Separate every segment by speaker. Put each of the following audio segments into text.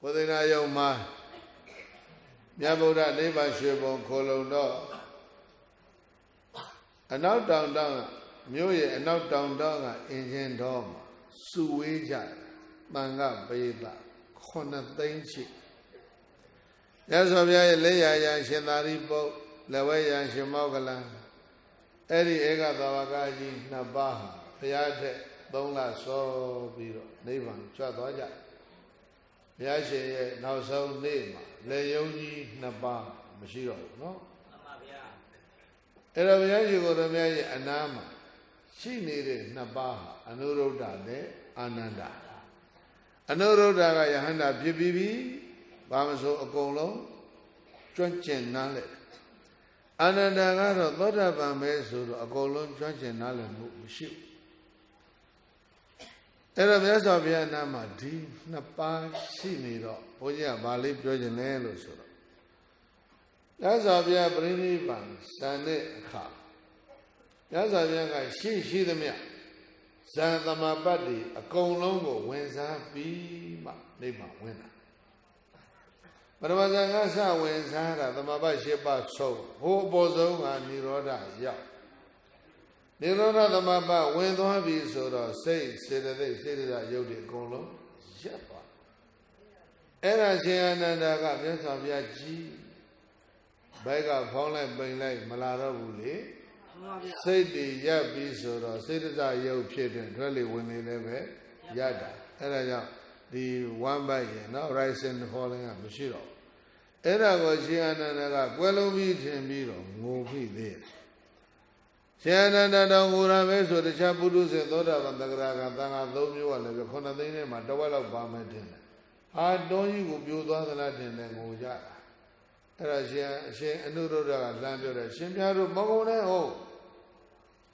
Speaker 1: ကိုသိနာယုံမှာမြတ်ဗုဒ္ဓနိဗ္ဗာန်ရွှေဘုံခိုလုံတော့အနောက်တောင်တောင်ကမြို့ရဲ့အနောက်တောင်တောင်ကအင်ဂျင်တော်မှာစုဝေးကြတယ်တန်ခပေသခုနှစ်သိန်းရှိရသော်ဘုရားရဲ့လက်ရရရှင်သာရိပုတ္တလက်ဝဲရရှင်မောကလန်အဲ့ဒီဧကသဝကကြီးနှစ်ပါးဟာဘုရားထက်သုံးလစောပြီးတော့နိဗ္ဗာန်ကြွသွားကြ ဘုရားရှင်ရဲ့နောက်ဆုံးနေ့မှာလေယုံကြီးနှစ်ပါးမရှိတော့ဘူးเนาะ
Speaker 2: မှန်ပါဗျာ
Speaker 1: အဲ့တော့ဘုရားရှင်ကိုယ်တော်မြတ်ရဲ့အနာမှာရှိနေတဲ့နှစ်ပါးဟာအနုရုဒ္ဓနဲ့အာနန္ဒာအနုရုဒ္ဓကယဟန္တာဖြစ်ပြီးပြီဘာမဆိုအကုန်လုံးကျွမ်းကျင်နားလဲအာနန္ဒာကတော့သောတာပန်ပဲဆိုတော့အကုန်လုံးကျွမ်းကျင်နားလဲမှုမရှိဘူး အဲ့တော့မြတ်စွာဘုရားအနာမှာဒီနှစ်ပါးရှိနေတော့ဘုန်းကြီးကဗာလေးပြောခြင်းလဲလို့ဆိုတော့မြတ်စွာဘုရားပြိဋိဘံစံတဲ့အခါမြတ်စွာဘုရားကရှိရှိသမျှဇန်သမပတ်တွေအကုန်လုံးကိုဝင်စားပြီးမှနိဗ္ဗာန်ဝင်တာပရမဇန်ကစဝင်စားတာသမပတ်၈ပါးဆုံးဟိုအပေါ်ဆုံးကនិရောဓရောက် និရောဓသမပတ်ဝင်သွားပြီဆိုတော့စိတ်စေတသိက်စေတသာရုပ်တွေအကုန်လုံးရပ်သွားအဲ့ဒါရှင်အနန္ဒာကမြတ်စွာဘုရားကြီးဘိုက်ကဖောင်းလိုက်ပိန်လိုက်မလာတော့ဘူးလေ
Speaker 2: မှန်ပါဗျာ
Speaker 1: စိတ်တွေရပ်ပြီးဆိုတော့စေတသာရုပ်ဖြစ်တဲ့ထွက်လေဝင်လေလည်းပဲရတာအဲ့ဒါကြောင့်ဒီ one by ရနော် rising falling ကမရှိတော့ဘူးအဲ့ဒါကိုရှင်အနန္ဒကကွယ်လုံးပြီးထင်ပြီးတော့ငိုပြီးသေးတယ် ရှင်အနန္ဒတော်ငိုရပဲဆိုတခြားပုရုဇဉ်သောတာပန်တဂရကသံဃာ၃မျိုးကလည်းပဲခုနှစ်သိန်းထဲမှာတဝက်လောက်ပါမယ်တင်တယ်အာတွန်းကြီးကိုပြိုသွားသလားတင်တယ်ငိုကြတာအဲ့ဒါရှင်အရှင်အနုရုဒ္ဓကလမ်းပြောတယ်ရှင်ပြားတို့မကုန်နဲ့ဟုတ်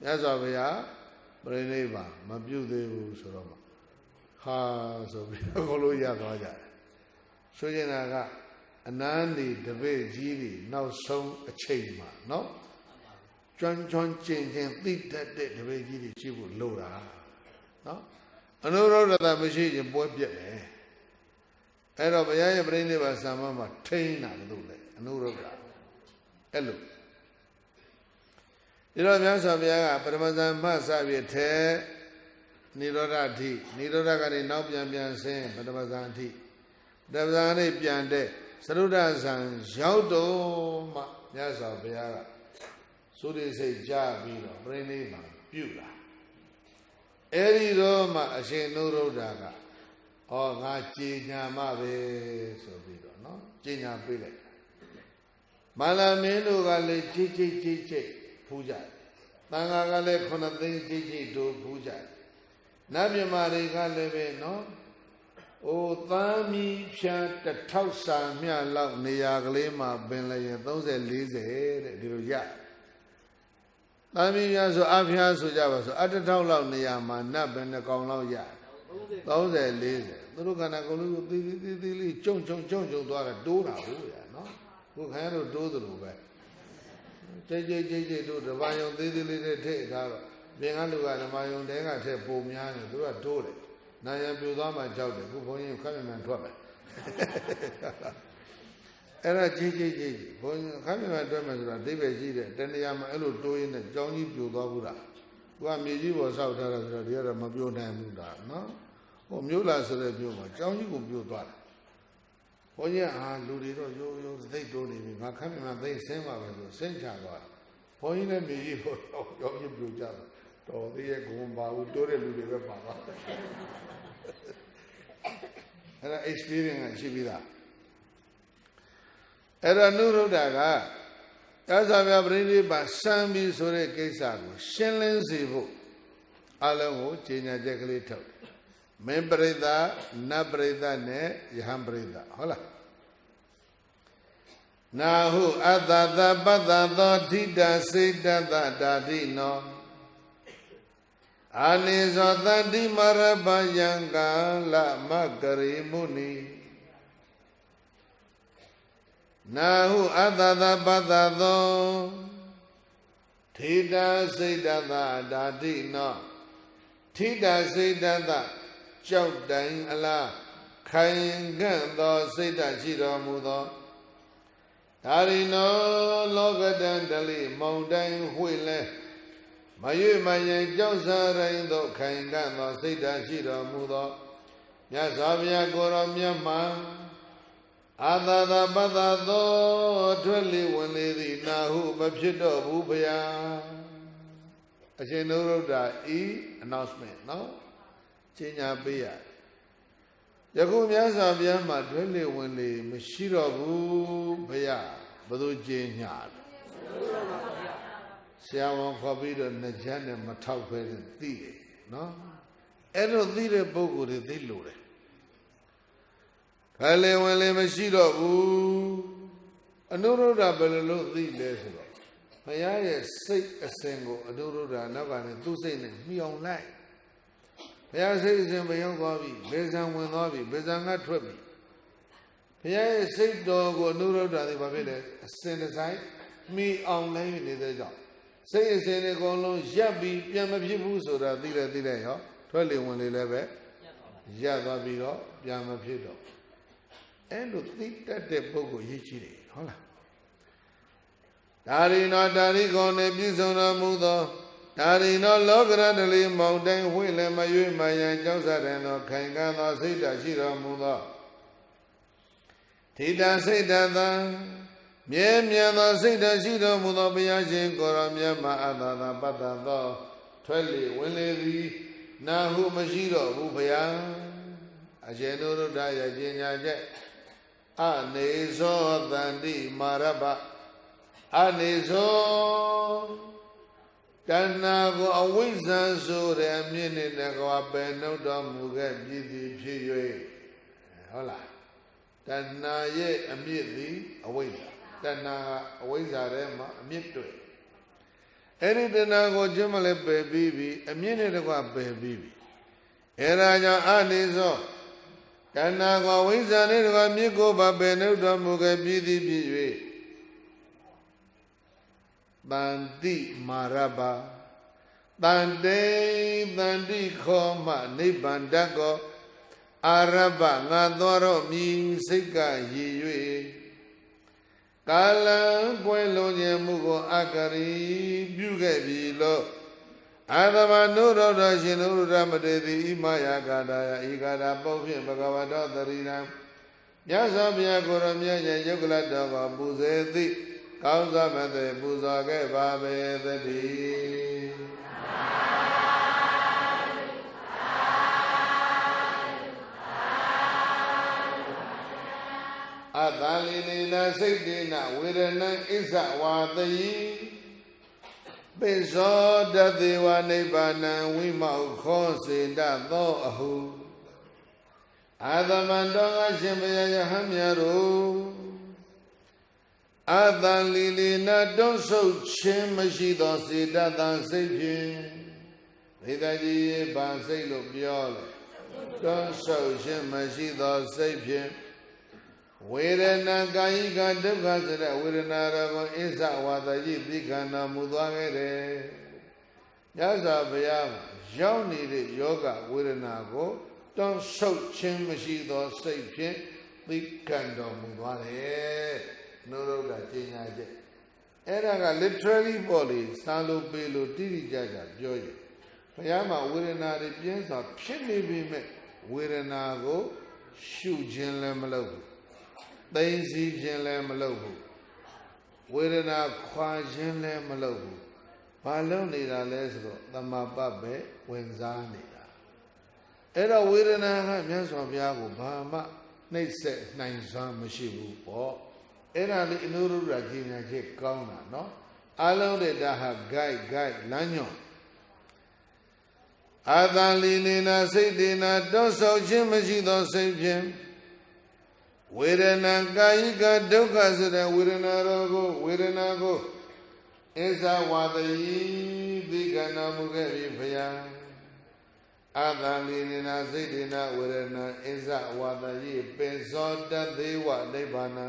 Speaker 1: မြတ်စွာဘုရားပြိဋိဘံမပြုတ်သေးဘူးဆိုတော့မှဟာဆိုပြီးတော့ကိုလိုရသွားကြတယ်ဆိုရင်က အနန္တိတပည့်ကြီးတွေနောက်ဆုံးအချိန်မှာနော် ကျွမ်းကျွမ်းကျင်ကျင်သိတတ်တဲ့တပည့်ကြီးတွေရှိဖို့လိုတာနော်အနုရုဒ္ဓတာမရှိရင်ပွဲပြက်တယ်အဲ့တော့ဘုရားရဲ့ပြိဋိဘံဆံမမှာထိန်းတာလို့လေအနုရုဒ္ဓအဲ့လိုဒီတော့မြတ်စွာဘုရားကပရမဇန်မှစပြည့်ထဲနိရောဓအထိနိရောဓကနေနောက်ပြန်ပြန်ဆင်းပရမဇန်အထိပရမဇန်နဲ့ပြန်တဲ့သရုဒ္ဓဇံရောက်တော့မှမြတ်စွာဘုရားက သုရိစိတ်ကြပြီးတော့ပြိဋိဘံပြုလာအဲ့ဒီတော့မှအရှင်နုရုဒ္ဓကဩငါကြည်ညာမပဲဆိုပြီးတော့နော်ကြည်ညာပေးလိုက်မာလာမင်းတို့ကလည်းကြည်ကြည်ကြည်ကြည်ဖူးကြတယ်။တန်ဃာကလည်းခုနှစ်သိန်းကြည်ကြည်တို့ဖူးကြတယ်။နတ်မြမာတွေကလည်းပဲနော်။အိုသမ်းမီဖြာတစ်ထောက်စာမြလောက်နေရာကလေးမှာပင်လည်းရင်30 40တဲ့ဒီလိုရ။ သမ်းမီဖြာဆိုအဖျားဆိုကြပါဆိုအတထောက်လောက်နေရာမှာနတ်ပင်တစ်ကောင်လောက်ရ။30 40သူတို့ကဏ္ဍကုလုံးကိုသီးသီးသီးသီးလေးကြုံကြုံကြုံကြုံသွားတာတိုးတာဟုတ်ရနော်။ခုခိုင်းတို့တိုးသလိုပဲ။ကြိတ်ကြိတ်ကြိတ်ကြိတ်တို့ဓမ္မယုံသေးသေးလေးနဲ့ထည့်ထားတော့ပြင်ကလူကဓမ္မယုံတဲကထည့်ပုံများနေသူကတိုးတယ်နာယံပြူသွားမှကြောက်တယ်ခုဘုန်းကြီးခက်မြန်မြန်ထွက်မယ် အဲ့ဒါကြိတ်ကြိတ်ကြိတ်ဘုန်းကြီးခက်မြန်မြန်ထွက်မယ်ဆိုတာအဓိပ္ပာယ်ရှိတယ်တဏှာမှာအဲ့လိုတိုးရင်းနဲ့ကြောင်းကြီးပြူသွားဘူးလားသူကမြေကြီးပေါ်ဆောက်ထားတာဆိုတော့ဒီကတော့မပြိုနိုင်ဘူးဒါနော်ဟိုမြို့လာဆိုတဲ့မြို့မှာကြောင်းကြီးကိုပြိုသွားတယ်ဘုန်းကြီးအာလူတွေတော့ရိုးရိုးသိတ်တိုးနေပြီငါခက်မြန်မြန်သိတ်ဆင်းပါပဲဆိုဆင်းချသွားတယ်ဘုန်းကြီးလည်းမြေကြီးပေါ်တော့ရောင်းပြပြကြတယ်တော်သေးရဲ့ဂုံပါဘူးတိုးတဲ့လူတွေပဲပါပါအဲ့ဒါ experience ကရှိပြီးသား အဲ့တော့နုရုဒ္ဓကသစ္စာမြပရိနိဗ္ဗာန်စံပြီဆိုတဲ့ကိစ္စကိုရှင်းလင်းစေဖို့အလုံးကိုကြေညာချက်ကလေးထုတ်မင်းပရိသတ်နတ်ပရိသတ်နဲ့ယဟန်ပရိသတ်ဟုတ်လားနာဟုအတ္တသပတ္တသောထိတာစေတတဓာတိနောအာနိဇောတတိမရပယံကာလမကရိမုနိ နာဟုအတ္တသပတ္တသောထိတာစေတတဓာတိနောထိတာစေတတကြောက်တိုင်အလားခိုင်ကန့်သောစိတ်ဓာတ်ရှိတော်မူသောဒါရိနောလောကတံတလိမောင်တိုင်းဝှေ့လဲမရွေမရင်ကြောက်စားရင်သို့ခိုင်ကန့်သောစိတ်ဓာတ်ရှိတော်မူသောမြတ်စွာဘုရားကိုယ်တော်မြတ်မှာ အာသာသာပတ္တသောထွက်လေဝင်လေသည်နာဟုမဖြစ်တော့ဘူးဗျာအရှင်နုရုဒ္ဓဤ announcement နော်ကြီးညာပေးရယခုမြတ်စွာဘုရားမှာတွဲလေဝင်လေမရှိတော့ဘူးဗျာဘယ်သူကြီးညာဆရာဝန်ခေါ်ပြီးတော့နှကြနဲ့မထောက်ဖဲသိတယ်နော်အဲ့တော့သိတဲ့ပုဂ္ဂိုလ်တွေသိလို့တယ် ခလေဝင်လေမရှိတော့ဘူးအနုရုဒ္ဓဘယ်လိုလုပ်သိလဲဆိုတော့ဘုရားရဲ့စိတ်အစဉ်ကိုအနုရုဒ္ဓနောက်ကနေသူ့စိတ်နဲ့မှီအောင်လိုက်ဘုရားစိတ်အစဉ်မရောက်သွားပြီဘေဇံဝင်သွားပြီဘေဇံကထွက်ပြီဘုရားရဲ့စိတ်တော်ကိုအနုရုဒ္ဓတွေဘာဖြစ်လဲအစဉ်တစ်ဆိုင်မှီအောင်လိုက်နေတဲ့ကြောင့်စိတ်အစဉ်တွေအကုန်လုံးရပ်ပြီးပြန်မဖြစ်ဘူးဆိုတာသိတယ်သိတယ်ရောထွက်လေဝင်လေလည်းပဲရပ်သွားပြီးတော့ပြန်မဖြစ်တော့ အဲ့လိုသိတတ်တဲ့ပုဂ္ဂိုလ်ရည်ရှိတယ်ဟုတ်လားဒါရိနောဒါရိကောနဲ့ပြည့်စုံတော်မူသောဒါရိနောလောကရတလိမောင်တိုင်းဝိလည်းမရွေ့မယံကြောက်စတဲ့သောခိုင်ခံသောစိတ်ဓာတ်ရှိတော်မူသောထိတာစိတ်ဓာတ်သာမြဲမြံသောစိတ်ဓာတ်ရှိတော်မူသောဘုရားရှင်ကိုရောမြတ်မအတ္တသာပတ္တသောထွက်လေဝင်လေသည်နာဟုမရှိတော့ဘူးဘုရားအရှင်တို့ရုဒ္ဓရဲ့ကျင်ညာချက် အနေဇောတန္တိမာရဘအနေဇောတဏ္ဏကိုအဝိဇ္ဇာဆိုတဲ့အမြင့်နဲ့တကွာပယ်နှုတ်တော်မူခဲ့ပြည်သည်ဖြစ်၍ဟုတ်လားတဏ္ဏရဲ့အမြင့်သည်အဝိဇ္ဇာတဏ္ဏကအဝိဇ္ဇာထဲမှာအမြင့်တွေ့အဲ့ဒီတဏ္ဏကိုကျွမ်းမလဲပယ်ပြီးပြီအမြင့်နဲ့တကွာပယ်ပြီးပြီအဲ့ဒါကြောင့်အနေဇော တဏ္ဏကောဝိဇ္ဇာနှင့်တကွမြစ်ကိုပါပေနှုတ်တော်မူခဲ့ပြီးသည်ဖြစ်၍တန်တိမာရပါတန်တေတန်တိခောမနိဗ္ဗာန်တတ်ကောအာရဗငါသောတော့မြည်စိတ်ကရည်၍ကာလံပွဲလုံးခြင်းမှုကိုအကရီပြုခဲ့ပြီလို့ အာသမနုရောဓရှင်နုရမတေတိဣမယကာတာယဤကာတာပုတ်ဖြင့်ဘဂဝတောတရိနံမြတ်စွာဘုရားကိုရမြတ်ရဲ့ယုတ်ကလတော်ကပူဇေသိကောင်းစွာမသွေပူဇော်ခဲ့ပါပေသတည်းအတလီနေနစိတ်တေနဝေရဏံဣဇဝါတိ ပိဇောတသေဝနိဗ္ဗာနံဝိမောခောစေတသောအဟုအာသမန္တောငါရှင်ဘုရားယဟံမြတ်တို့အတန်လီလီနတွန်းဆုပ်ခြင်းမရှိသောစေတသံစိတ်ဖြင့်ဒေသကြီးဗာစိတ်လို့ပြောလေတွန်းဆုပ်ခြင်းမရှိသောစိတ်ဖြင့် ဝေဒနာကာယကဒုက္ခဆိုတဲ့ဝေဒနာတော်ကိုအစ္ဆဝါဒကြီးသိခန္ဓာမူသွားခဲ့တယ်။ညဇာဘုရားရောက်နေတဲ့ယောဂဝေဒနာကိုတွန်းဆုပ်ခြင်းမရှိသောစိတ်ဖြင့်သိခန္ဓာမူသွားတယ်။နုရုဒ္ဓကျင်ညာချက်အဲ့ဒါက literally ပေါ့လေစာလို့ပေလို့တိတိကျကျပြောရင်ဘုရားမှာဝေဒနာတွေပြင်းစွာဖြစ်နေပြီမဲ့ဝေဒနာကိုရှုခြင်းလည်းမလုပ်ဘူး သိသိခြင်းလည်းမလုပ်ဘူးဝေဒနာခွာခြင်းလည်းမလုပ်ဘူးဘာလုပ်နေတာလဲဆိုတော့တမပတ်ပဲဝင်စားနေတာအဲ့တော့ဝေဒနာကမြတ်စွာဘုရားကိုဘာမှနှိမ့်ဆက်နိုင်စွမ်းမရှိဘူးပေါ့အဲ့ဒါလေးအနုရုဒ္ဓကြီးညာချက်ကောင်းတာနော်အလုံးတဲ့ဒါဟာ guide guide လမ်းညွှန်အာသလီနေနာစိတ်တေနာတောဆောက်ခြင်းမရှိသောစိတ်ဖြင့် ဝေဒနာကာယကဒုက္ခဆိုတဲ့ဝေဒနာတော်ကိုဝေဒနာကိုအစ္ဆဝါတယီသိကနာမှုခဲ့ပြီဖျားအတန်လီနာစိတ်ဒေနာဝေဒနာအစ္ဆဝါတယီပိဇောတသေးဝနိဗ္ဗာနံ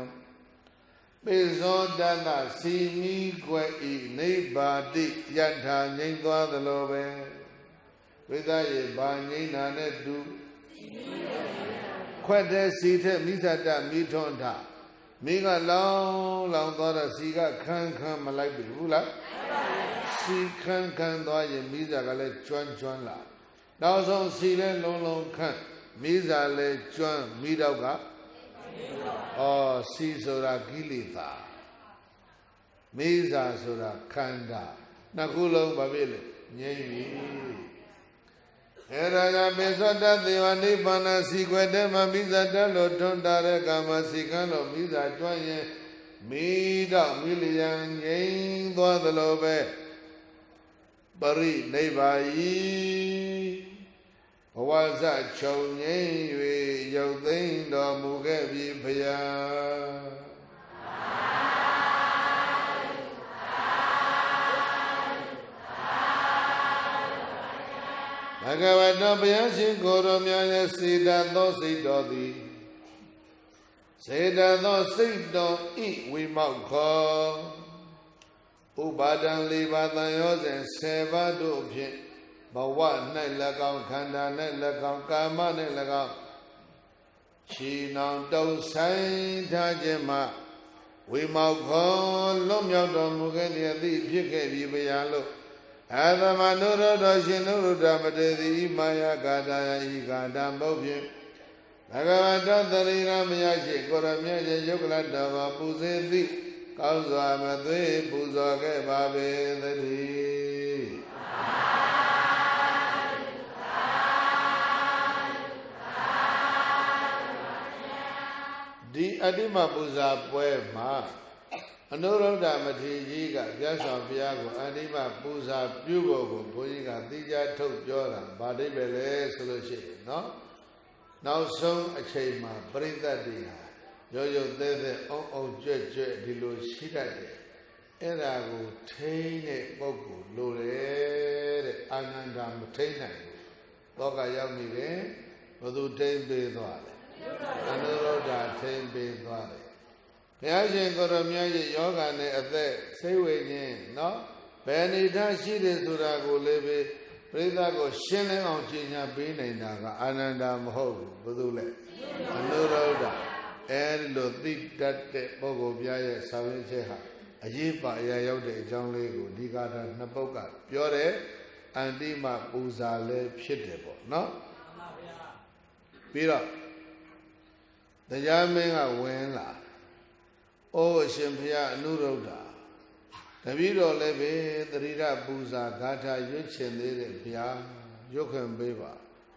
Speaker 1: ပိဇောတတစီမီကွယ်ဤနိဗ္ဗာတိယထာငြိမ့်သွားသလိုပဲဝိသယေဘာငြိမ့်တာနဲ့တူ ခွက်တဲ့စီထက်မိဇတမိထွန်းထမိကလောင်းလောင်းသွားတော့စီကခန်းခန်းမလိုက်ပြီဘူးလားစီခန်းခန်းသွားရင်မိဇကလည်းကျွမ်းကျွမ်းလာနောက်ဆုံးစီလည်းလုံးလုံးခန့်မိဇလည်းကျွမ်းမိတော့ကဩစီဆိုတာကိလေသာမိဇဆိုတာခန္ဓာနှစ်ခုလုံးဘာဖြစ်လဲငြိမ့်ပြီ အဲဒါကြောင့်ပိဿတသေဝနိဗ္ဗာန်စီခွေတဲ့မှာမိဇတလို့ထွန်းတာတဲ့ကာမစီကံလို့မိဇကျွမ်းရင်မိတော့မိလျံငြိမ်းသွားသလိုပဲပရိနိဗ္ဗာယီဘဝဇချုပ်ငြိမ်း၍ရုပ်သိမ်းတော်မူခဲ့ပြီဖ ဘဂဝတောဘုရားရှင်ကိုရောမြတ်ရဲ့စေတသောစိတ်တော်သည်စေတသောစိတ်တော်ဤဝိမောက်ခောဥပါဒံလေးပါးတန်ရောစဉ်10ပါးတို့ဖြင့်ဘဝ၌၎င်းခန္ဓာ၌၎င်းကာမ၌၎င်းခြေနောင်တုံဆိုင်ထားခြင်းမှဝိမောက်ခောလွတ်မြောက်တော်မူခဲ့သည့်ဖြစ်ခဲ့ပြီဗျာလို့ အာသမနုရတောရှင်နုရတမတေတိမာယကာတာယဤကာတာမဟုတ်ဖြင့်ဘဂဝတောတရိရမယရှိကိုရမြတ်ရဲ့ယုတ်ကလတော်မှာပူဇေသည့်ကောင်းစွာမသွေးပူဇော်ခဲ့ပါပေသတည်းဒီအတ္တိမပူဇာပွဲမှာ အနုရုဒ္ဓမထေရကြီးကပြတ်ဆောင်ဘုရားကိုအတ္တိမပူဇာပြုဖို့ကိုဘုန်းကြီးကသိကြထုတ်ပြောတာဗာဒိပဲလေဆိုလို့ရှိရင်နော်နောက်ဆုံးအချိန်မှာပြိဿတ်တွေဟာရောရောသေးသေးအုံအုံကြွက်ကြွက်ဒီလိုရှိတတ်တယ်အဲ့ဒါကိုထိန်းတဲ့ပုဂ္ဂိုလ်လိုတယ်တဲ့အာနန္ဒာမထိန်းနိုင်ဘူးသောကရောက်နေတယ်ဘသူထိန်းပေးသွားတယ်အနုရုဒ္ဓထိန်းပေးသွားတယ် ဘုရားရှင်ကိုရမြတ်ရဲ့ယောဂနဲ့အသက်စိတ်ဝိညာဉ်နော်ဘယ်အနေထားရှိတယ်ဆိုတာကိုလည်းပဲပြိဿကိုရှင်းလင်းအောင်ရှင်းညာပေးနိုင်တာကအာနန္ဒာမဟုတ်ဘူးဘယ်သူလဲအနုရုဒ္ဓအဲဒီလိုသိတတ်တဲ့ပုဂ္ဂိုလ်ပြရဲ့ဆောင်ရွက်ချက်ဟာအရေးပါအရာရောက်တဲ့အကြောင်းလေးကိုဒီကာထာနှစ်ပုဒ်ကပြောတယ်အန္တိမပူဇာလည်းဖြစ်တယ်ပေါ့နော်ပြီးတော့တရားမင်းကဝင်လာ အိုးအရှင်ဘုရားအနုရုဒ္ဓတပည့်တော်လည်းပဲတရိရပူဇာဂါထာရွတ်ချင်သေးတယ်ဘုရားရွတ်ခွင့်ပေးပါ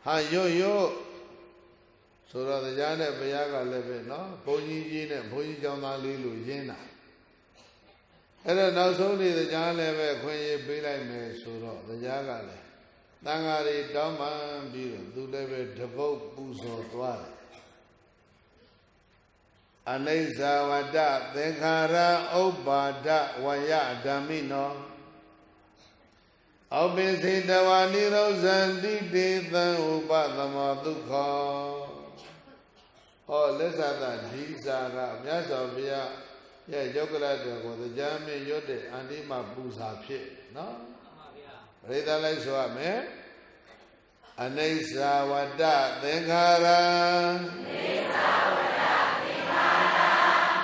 Speaker 1: ဟာရွတ်ရွတ်ဆိုတော့တရားနဲ့ဘုရားကလည်းပဲเนาะဘုန်းကြီးကြီးနဲ့ဘုန်းကြီးကျောင်းသားလေးလိုရင်းတာအဲ့တော့နောက်ဆုံးနေ့တရားလည်းပဲခွင့်ရေးပေးလိုက်မယ်ဆိုတော့တရားကလည်းတန်ဃာတွေတောင်းပန်ပြီးတော့သူလည်းပဲတပုတ်ပူဇော်သွားတယ် ် အနိစ္စဝတ္တသင်္ခါရဥပ္ပါဒဝယဓမ္မိနောအောပိစေတဝါနိရောဇန္တိတေသံဥပသမောဒုက္ခောဟောလက်သတဒီစာကမြတ်စွာဘုရားရဲ့ယောဂရတ္တကိုတရားမင်းရွတ်တဲ့အန္တိမပူဇာဖြစ်နော်ပရိသတ်လိုက်ဆိုရမယ်အနိစ္စဝတ္တသင်္ခါရအနိစ္စဝတ္တသင်္ခါ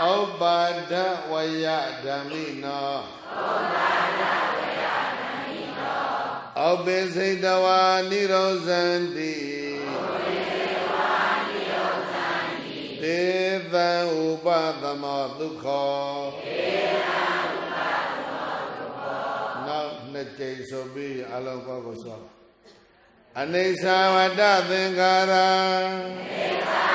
Speaker 1: ရဥပ္ပါဒဝယဓမ္မိနောဥပ္ပါဒဝယဓမ္မိနောဩပိစိတဝါနိရောဇန္တိဩပိစိတဝါနိရောဇန္တိဒေသံဥပသမောဒုက္ခောဒေသံဥပသမောဒုက္ခောနောက်နှစ်ကြိမ်ဆိုပြီးအလုံးကောကိုဆိုအနိစ္စဝတ္တသင်္ခါရအနိစ္စဝတ္တသင်္ခါရ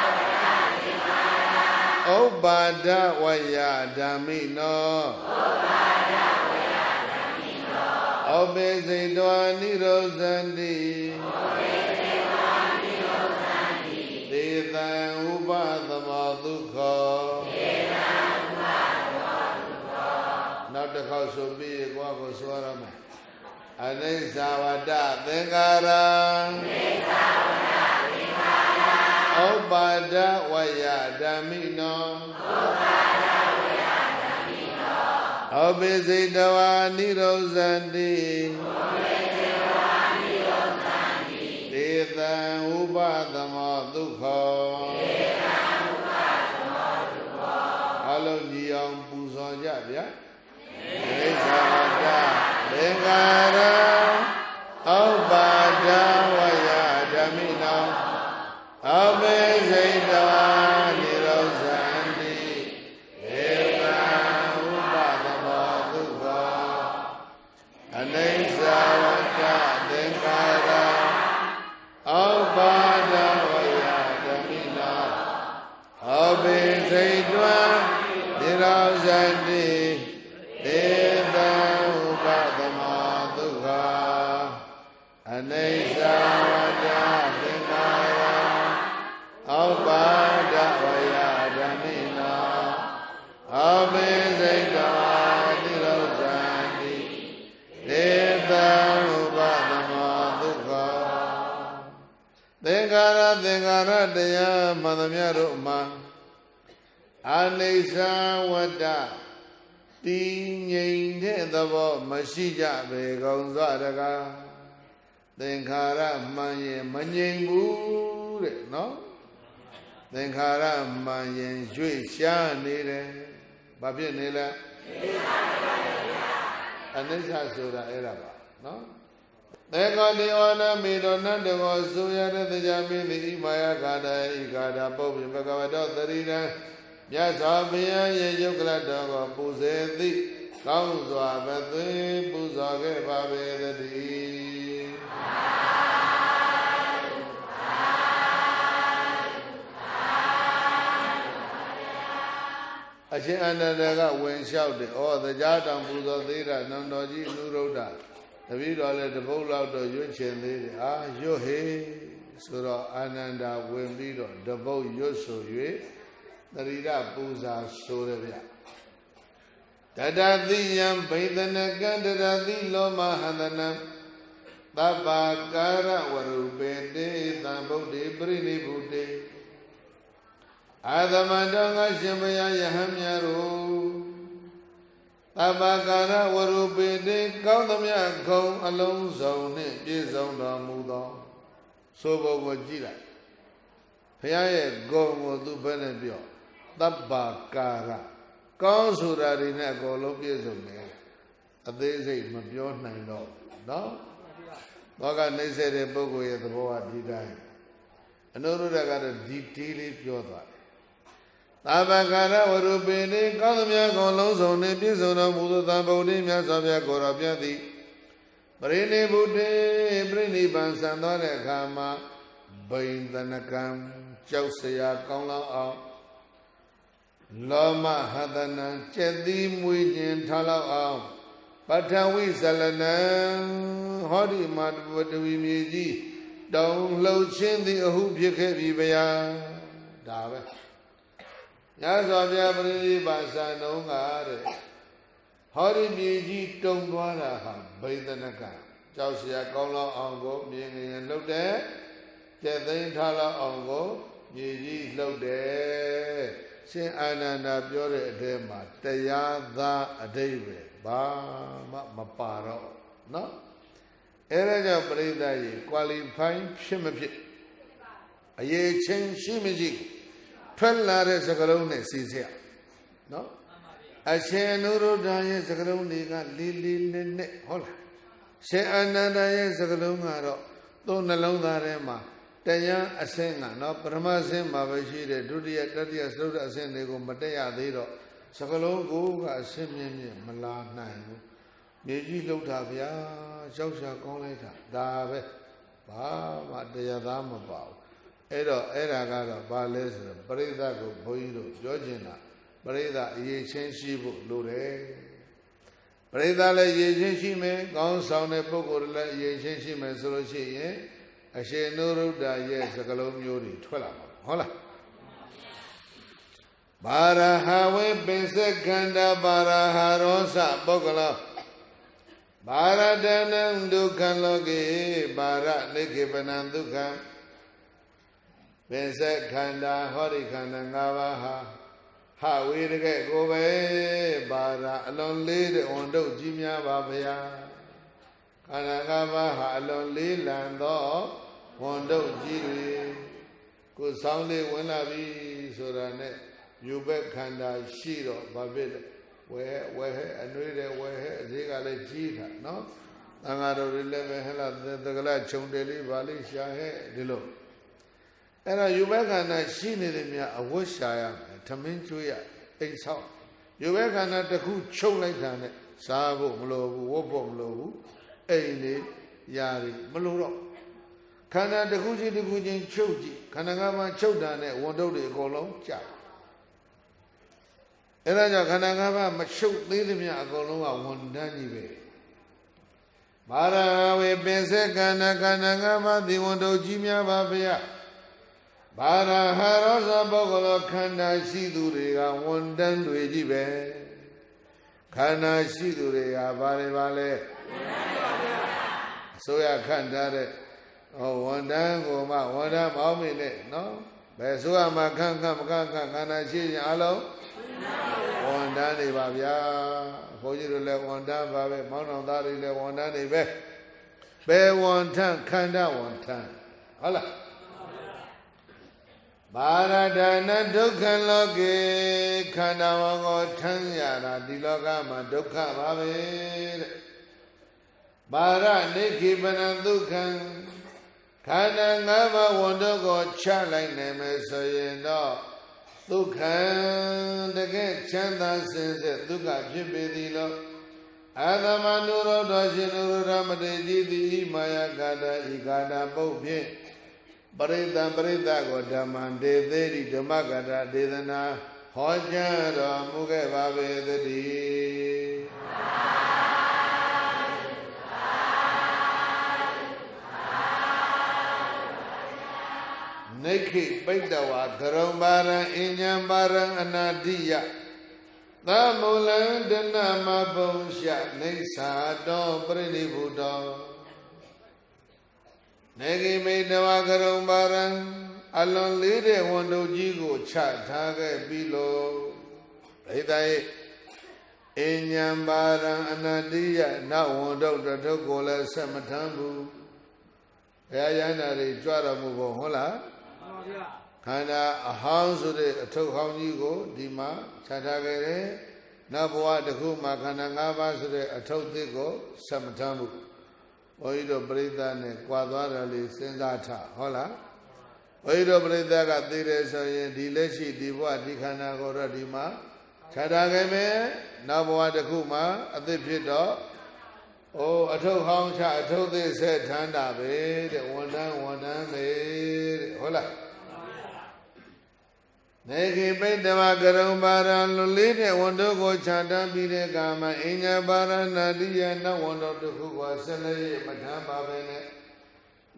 Speaker 1: ဥပ္ပါဒဝယဓမ္မိနောဥပ္ပါဒဝယဓမ္မိနောဩပေစိတောနိရောဇန္တိဩပေစိတောနိရောဇန္တိသေတံဥပသမောဒုက္ခောသေတံဥပသမောဒုက္ခောနောက်တစ်ခေါက်ဆိုပြီးကိုယ့်ကိုဆိုရမယ်အနိစ္စဝတ္တသင်္ခါရအ ရဥပ္ပါဒဝယဓမ္မိနောဥပ္ပါဒဝယဓမ္မိနောဩပိစိတဝါနိရောဇန္တိဩပိစိတဝါနိရောဇန္တိဒေသံဥပသမောဒုက္ခောအလုံးညီအောင်ပူဇော်ကြဗျာဒိဋ္ဌာတသင်္ကာရ ဘိစိတ်တွံနိရောဇန္တိဒေတံဥပသမဒုက္ခအနိစ္စဝတ္တသင်္ကာရဩပါဒဝယဓမ္မိနောအဘိစိတ်တွံနိရောဇန္တိဒေတံဥပသမဒုက္ခသင်္ခါရသင်္ခါရတရားမှန်သမျှတို့မှာအ နိစ္စဝတ္တတည်ငြိမ်တဲ့သဘောမရှိကြပေကုန်စွာတကားသင်္ခါရမှန်ရင်မငြိမ်ဘူးတဲ့နော်သင်္ခါရမှန်ရင်ရွေ့ရှားနေတယ်ဘာဖြစ်နေလဲအနိစ္စဆိုတာအဲ့ဒါပါနော်သေကောတိဩနမေတောနန္တကောဆိုရတဲ့တရားမင်းသည်ဣမာယဂါဒဣဂါဒပုပ္ပိဘဂဝတောသရိရံ မြတ်စွာဘုရားရဲ့ယုတ်ကလတော်ကိုပူဇေသည်ကောင်းစွာပသွေးပူဇော်ခဲ့ပါပေသတည်းအရှင်အနန္ဒကဝင်လျှောက်တယ်ဩတရားတောင်ပူဇော်သေးတာနန္တော်ကြီးအနုရုဒ္ဓတပည့်တော်လည်းတပုတ်လောက်တော့ရွတ်ချင်သေးတယ်အာရွတ်ဟေဆိုတော့အာနန္ဒာဝင်ပြီးတော့တပုတ်ရွတ်ဆို၍ တရိရပူဇာဆိုရဗျတတသိယံဘိသနကံတရသိလောမဟန္တနံသဗ္ဗကာရဝရုပေတေသံဗုဒ္ဓေပရိနိဗ္ဗုတေအာသမတောငါရှင်ဘုရားယဟန်မြတ်တို့သဗ္ဗကာရဝရုပေတေကောင်းသမျှဂုံအလုံးစုံနှင့်ပြည့်စုံတော်မူသောဆိုဘုံကိုကြည့်လိုက်ဘုရားရဲ့ဂုံကိုသူဘယ်နဲ့ပြော သဗ္ဗကာရကောင်းဆိုတာတွေနဲ့အကုန်လုံးပြည့်စုံတယ်အသေးစိတ်မပြောနိုင်တော့ဘူးနော်ဘောကနှိမ့်ဆက်တဲ့ပုဂ္ဂိုလ်ရဲ့သဘောကဒီတိုင်းအနုရုဒ္ဓကတော့ဒီတေးလေးပြောသွားတယ်သာဘကာရဝရုပိနေကောင်းသမျှကုန်လုံးစုံနှင့်ပြည့်စုံတော်မူသောသံဗုဒ္ဓမြတ်စွာဘုရားကိုယ်တော်ပြသည်ပရိနိဗ္ဗုတေပြိနိဗ္ဗာန်ဆံသွားတဲ့အခါမှာဘိန္ဒနကံကြောက်စရာကောင်းလောက်အောင် လောမဟတနံကျက်သီးမွေးခြင်းထားလောက်အောင်ပထဝိဇလနံဟောဒီမှာပတဝီမြေကြီးတောင်လှုပ်ခြင်းသည်အဟုဖြစ်ခဲ့ပြီဗျာဒါပဲညဇောပြပရိနိဗ္ဗာန်ဆံတော်ကတဲ့ဟောဒီမြေကြီးတုံသွားတာဟာဘိသနကကြောက်เสียကောင်းလောက်အောင်ကိုမြင်ငင်လှုပ်တယ်ကျက်သိမ်းထားလောက်အောင်ကိုမြေကြီးလှုပ်တယ် ရှင်အာနန္ဒာပြောတဲ့အထဲမှာတရားသားအတိတ်ပဲဘာမှမပါတော့နော်အဲဒါကြောင့်ပရိသတ်ကြီး qualify ဖြစ်မဖြစ်အရေးချင်းရှိမရှိထွက်လာတဲ့စကလုံးနဲ့စီစရနော်အရှင်အနုရုဒ္ဓရဲ့စကလုံးတွေကလေးလေးနက်နက်ဟုတ်လားရှင်အာနန္ဒာရဲ့စကလုံးကတော့သုံးနှလုံးသားထဲမှာ တရားအဆင့်ကနော်ပထမအဆင့်မှာပဲရှိတယ်ဒုတိယတတိယသုဒ္ဓအဆင့်တွေကိုမတက်ရသေးတော့စကလုံးကိုကအဆင့်မြင့်မြင့်မလာနိုင်ဘူးမြေကြီးလှုပ်တာဗျာကြောက်ရှာကောင်းလိုက်တာဒါပဲဘာမှတရားသားမပါဘူးအဲ့တော့အဲ့ဒါကတော့ဘာလဲဆိုတော့ပရိသတ်ကိုဘုန်းကြီးတို့ပြောချင်တာပရိသတ်အရေးချင်းရှိဖို့လိုတယ်ပရိသတ်လည်းရည်ချင်းရှိမယ်ကောင်းဆောင်တဲ့ပုဂ္ဂိုလ်လည်းရည်ချင်းရှိမယ်ဆိုလို့ရှိရင် အရှင်နုရုဒ္ဓရဲ့စကလုံးမျိုးတွေထွက်လာမှာဟုတ်လားဘာရဟဝေပိစကန္တာဘာရဟရောစပုဂ္ဂလောဘာရတနံဒုက္ခလောကေဘာရနိခေပနံဒုက္ခပိစခန္ဓာဟောဒီခန္ဓာ၅ပါးဟာဟဝေတကဲ့ကိုပဲဘာရအလွန်လေးတဲ့ဝန်တုတ်ကြီးများပါဗျာ ခန္ဓာ၅ပါးဟာအလွန်လေးလံသောဝန်တုတ်ကြီးတွေကိုယ်ဆောင်းလေးဝင်လာပြီဆိုတာနဲ့ယူဘက်ခန္ဓာရှိတော့ဘာဖြစ်လဲဝဲဝဲဟဲအနှွေးတယ်ဝဲဟဲအသေးကလည်းကြီးတာနော်တန်ဃာတော်တွေလည်းပဲဟဲ့လားသကလခြုံတယ်လေးဗာလေးရှာဟဲ့ဒီလိုအဲ့တော့ယူဘက်ခန္ဓာရှိနေတယ်မြအဝတ်ရှာရမယ်ထမင်းကျွေးရအိမ်ဆောက်ယူဘက်ခန္ဓာတစ်ခုချုပ်လိုက်တာနဲ့စားဖို့မလိုဘူးဝတ်ဖို့မလိုဘူး အိမ်လေးယာရီမလိုတော့ခန္ဓာတစ်ခုချင်းတစ်ခုချင်းချုပ်ကြည့်ခန္ဓာကမှချုပ်တာနဲ့ဝန်တုပ်တွေအကုန်လုံးကြာအဲ့ဒါကြောင့်ခန္ဓာကမှမချုပ်သေးသမျှအကုန်လုံးကဝန်တန်းကြီးပဲမာရဝေပင်စက်ကန္နကန္နငါမတိဝန်တုကြီးများပါဗျာဘာရဟရောဇပုဂ္ဂလောခန္ဓာရှိသူတွေကဝန်တန်းတွေကြီးပဲ ခန္ဓာရှိသူတွေကဘာတွေပါလဲအစိုးရခန့်ထားတဲ့ဟောဝန်တန်းကိုမှဝန်တန်းမောင်းမိနဲ့နော်ဘယ်ဆိုရမှာခန့်ခန့်မခန့်ခန့်ခန္ဓာရှိရင်အလုံးဝန်တန်းတွေပါဗျာဘုန်းကြီးတို့လည်းဝန်တန်းပါပဲမောင်းတော်သားတွေလည်းဝန်တန်းတွေပဲဘယ်ဝန်ထန့်ခန္ဓာဝန်ထန့်ဟုတ်လား ဘာရဒနာဒုက္ခလောကေခန္ဓာဝကိုထမ်းရတာဒီလောကမှာဒုက္ခပါပဲတဲ့ဘာရနိခိပနဒုက္ခံခန္ဓာ၅ပါးဝန်တို့ကိုချလိုက်နိုင်မယ်ဆိုရင်တော့ဒုက္ခံတကယ်ချမ်းသာစင်စစ်ဒုက္ခဖြစ်ပေသည်လို့အာသမနုရောဓရှင်နုရမတေကြီးသည်မာယကာတဤကာတပုတ်ဖြင့် ပရိသံပရိသကိုဓမ္မံဒေသေးတိဓမ္မကတာဒေသနာဟောကြားတော်မူခဲ့ပါပေသတည်းနိခိပိတ္တဝါကရုံပါရံအဉ္ဉံပါရံအနာတိယသမုလံဒနမဘုံရှနေသာတောပရိနိဗုတော နေကိမိတဝါကရုံပါရံအလွန်လေးတဲ့ဝန်တို့ကြီးကိုချထားခဲ့ပြီလို့ဒိဋ္ဌိအဉ္ဉံပါရံအနာတိယနဝန်တို့တထုပ်ကိုလည်းဆက်မထမ်းဘူးဘုရားရဟန္တာတွေကြွတော်မူဖို့ဟုတ်လားခန္ဓာအဟောင်းဆိုတဲ့အထုပ်ဟောင်းကြီးကိုဒီမှာခြားထားခဲ့တယ်။နောက်ဘဝတစ်ခုမှာခန္ဓာ၅ပါးဆိုတဲ့အထုပ်သစ်ကိုဆက်မထမ်းဘူး။ ဘုန်းကြီးတို့ပြိဿနဲ့ကြွာသွားတယ်လေစဉ်းစားထားဟုတ်လား။ဘုန်းကြီးတို့ပြိဿကသိတယ်ဆိုရင်ဒီလက်ရှိဒီဘဝဒီခန္ဓာကိုတော့ဒီမှာခြားထားခဲ့မယ်။နောက်ဘဝတစ်ခုမှာအသစ်ဖြစ်တော့အိုးအထုပ်ဟောင်းချအထုပ်သစ်ဆက်ထမ်းတာပဲတဲ့ဝန်တန်းဝန်တန်းပဲတဲ့ဟုတ်လား နေခိပိတ္တဝကရုံပါရလွလေးတဲ့ဝန်တို့ကိုခြာတန်းပြီးတဲ့ကာမအညာပါရဏတိယနဝန်တို့တစ်ခုကိုဆက်လက်မထမ်းပါပဲနဲ့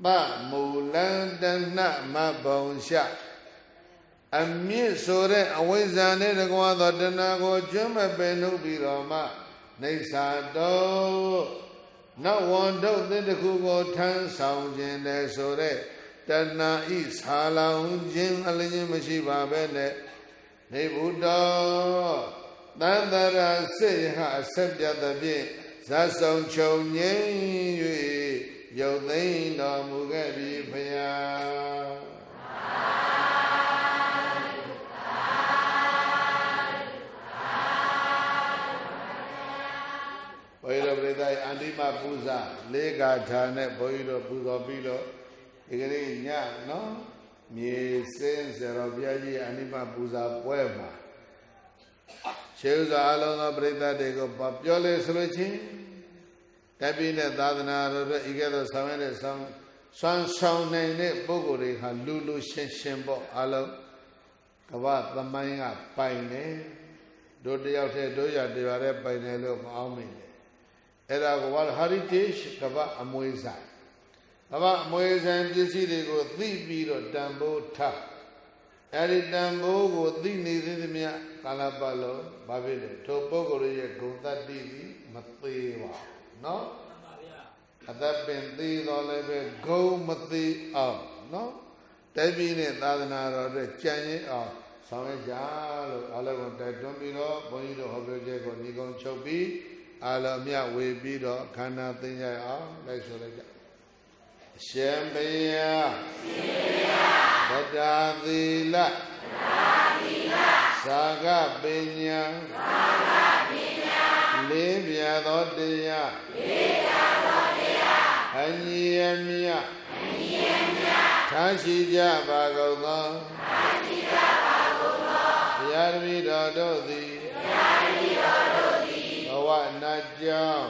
Speaker 1: ပမူလန္တနမဘုံရှအမြင့်ဆိုတဲ့အဝိဇ္ဇာနဲ့တကွာသောတဏှာကိုကျွမ်းမပင်လို့ပြီးတော့မှနေသာတော့နောက်ဝန်တို့သစ်တစ်ခုကိုထမ်းဆောင်ခြင်းလေဆိုတဲ့ တဏှာဤဆာလောင်ခြင်းအလင်းမရှိပါပဲနဲ့နေဘုဒ္ဓတန်တရာစေဟအဆက်ပြတ်သဖြင့်ဇတ်ဆောင်ချုပ်ငြိမ်း၍ရုပ်သိမ်းတော်မူခဲ့ပြီဖျားဘုရားပရိသတ်အန္တိမပူဇာလေးကာထာနဲ့ဘုန်းကြီးတို့ပူဇော်ပြီးတော့ ဒီကနေ့ညနော်မြေစင်းစရောဘုရားကြီးအန္တိမပူဇာပွဲမှာရှေးဥစွာအလုံးသောပရိသတ်တွေကိုပြောလေဆိုလို့ချင်းတပိနဲ့သာသနာတော်အတွက်ဤကဲ့သို့ဆောင်ရတဲ့ဆောင်ဆွမ်းဆောင်နိုင်တဲ့ပုဂ္ဂိုလ်တွေဟာလူလူရှင်းရှင်းပေါ့အလုံးကမ္ဘာသမိုင်းကပိုင်တယ်တို့တယောက်တည်းတို့ရတရားတဲ့ပိုင်တယ်လို့မအောင်မိတယ်အဲ့ဒါက World Heritage ကမ္ဘာအမွေဆိုင် အဘအမွေဆံပစ္စည်းတွေကိုသိပြီးတော့တန်ဖိုးထားအဲဒီတန်ဖိုးကိုသိနေသေးသမျှကာလပတ်လုံးဘာဖြစ်လဲထိုပုဂ္ဂိုလ်ရဲ့ဂုဏ်သတ္တိသည်မသေးပါနော်အသက်ပင်သေးတော်လည်းပဲဂုံမသေးအောင်နော်တိုက်ပြီးနဲ့သာသနာတော်အတွက်ကြံရင်အောင်ဆောင်ရွက်ကြလို့အားလုံးကိုတိုက်တွန်းပြီးတော့ဘုန်းကြီးတို့ဟောပြောချက်ကိုညီကုန်းချုပ်ပြီးအားလုံးမြဝေပြီးတော့ခန္ဓာသိကြအောင်လိုက်ဆိုလိုက်ကြ အရှင်ဘုရားဗတ္တာသီလသာကပညာလေးပြသောတရားအညီအမြထားရှိကြပါကုန်သောဘုရားတပည့်တော်တို့သည်ဘဝနာကြောင်း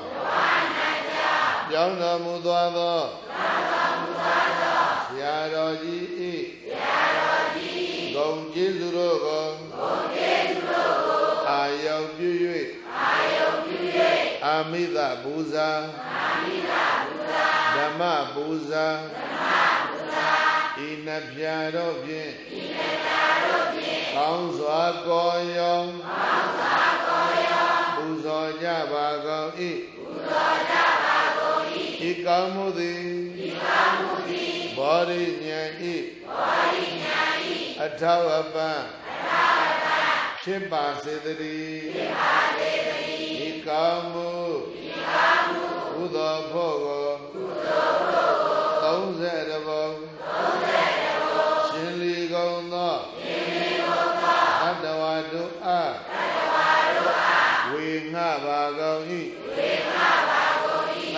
Speaker 1: ပြောင်းတော်မူသွားသောဆရာတော်ကြီး၏ဂုံကျေးဇူးတို့ကိုအာယုံပြု၍အာမိတပူဇာဓမ္မပူဇာဤနှပြတို့ဖြင့်ကောင်းစွာကောယောပူဇော်ကြပါကုန်၏ ဤကောင်းမှုသည်ဘောရိညာဤအထောက်အပံ့ဖြစ်ပါစေတည်းဤကောင်းမှုကုသိုလ်ဖို့ကို30ဘုံရှင်လီကုန်သောအတ္တဝါတို့အားဝေငှပါကုန်၏